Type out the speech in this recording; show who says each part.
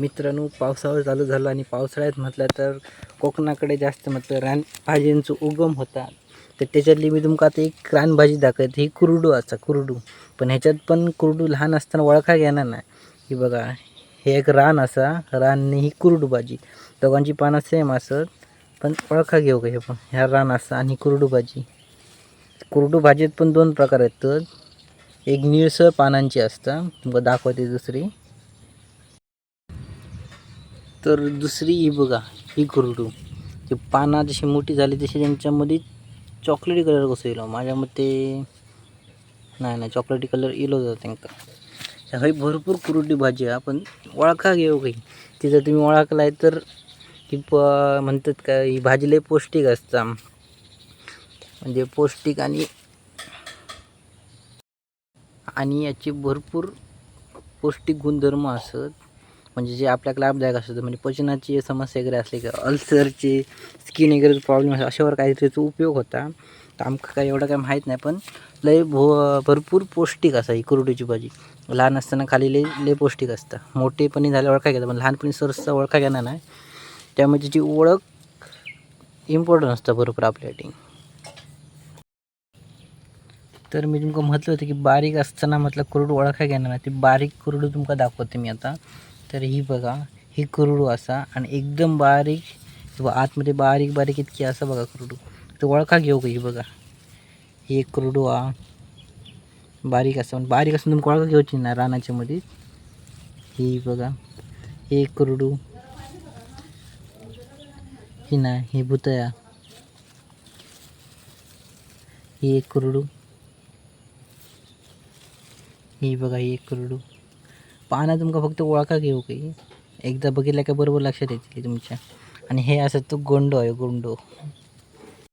Speaker 1: मित्रांनो पावसाळा चालू झालं आणि पावसाळ्यात म्हटलं तर कोकणाकडे जास्त म्हटलं रानभाज्यांचं उगम होता. तर त्याच्यातली मी तुमका आता एक रानभाजी दाखवत. ही कुरडू असा कुरडू. पण ह्याच्यात पण कुरडू लहान असताना ओळखा घेणार नाही. की बघा हे एक रान असा रानने ही कुरडू भाजी. दोघांची पानं सेम असत पण ओळखा घेऊ का हे पण? ह्या रान असा आणि कुरडू भाजी. कुरडू भाजीत पण दोन प्रकार आहेत एक निळसर पानांची असता तुमका दाखवते दुसरी. तर दुसरी ही बघा ही कुरडू. ते पानं जशी मोठी झाली तशी त्यांच्यामध्ये चॉकलेटी कलर कसं येलो माझ्या मते नाही नाही चॉकलेटी कलर येलो जातो त्यांना हय भरपूर कुरडी भाजी आहे. आपण ओळखा घेऊ काही ती जर तुम्ही ओळखला आहे तर ती प म्हणतात का ही भाजी लय पौष्टिक असता. म्हणजे पौष्टिक आणि आणि याचे भरपूर पौष्टिक गुणधर्म असत. म्हणजे जे आपल्याला लाभदायक असतं म्हणजे पचनाची समस्या वगैरे असली किंवा अल्सरची स्किन वगैरे प्रॉब्लेम असतो अशावर काहीतरी त्याचा उपयोग होता. तर आमका काही एवढं काय माहीत नाही पण लय भो भरपूर पौष्टिक असा ही कुरडीची भाजी. लहान असताना खाली लय लय पौष्टिक असतं. मोठेपणी झाल्या ओळखा घेतात पण लहानपणी सरसचा ओळखा घेणार नाही. त्यामुळे त्याची ओळख इम्पॉर्टंट असतं बरोबर आपल्यासाठी. तर मी तुमका म्हटलं होतं की बारीक असताना म्हटलं कुरडू ओळखा घेणार नाही. ती बारीक कुरडू तुमका दाखवते मी आता. तर ही बघा ही कुरडू असा आणि एकदम बारीक किंवा आतमध्ये बारीक बारीक इतकी असा बघा कुरडू. तर ओळखा घेऊ का ही बघा? ही एक कुरडू हा. बारीक असा पण बारीक असून तुम्ही ओळखा घेऊची ना रानाच्या मध्ये ही बघा ही एक कुरडू. ही नाही ही भुतया ही एक कुरडू. ही बघा ही एक कुरडू. पानं तुमकां फक्त वळखाक येवंक काही एकदा बघितलं का बरोबर लक्षात येतील तुमच्या. आणि हे असं तो गोंडो आहे गोंडो.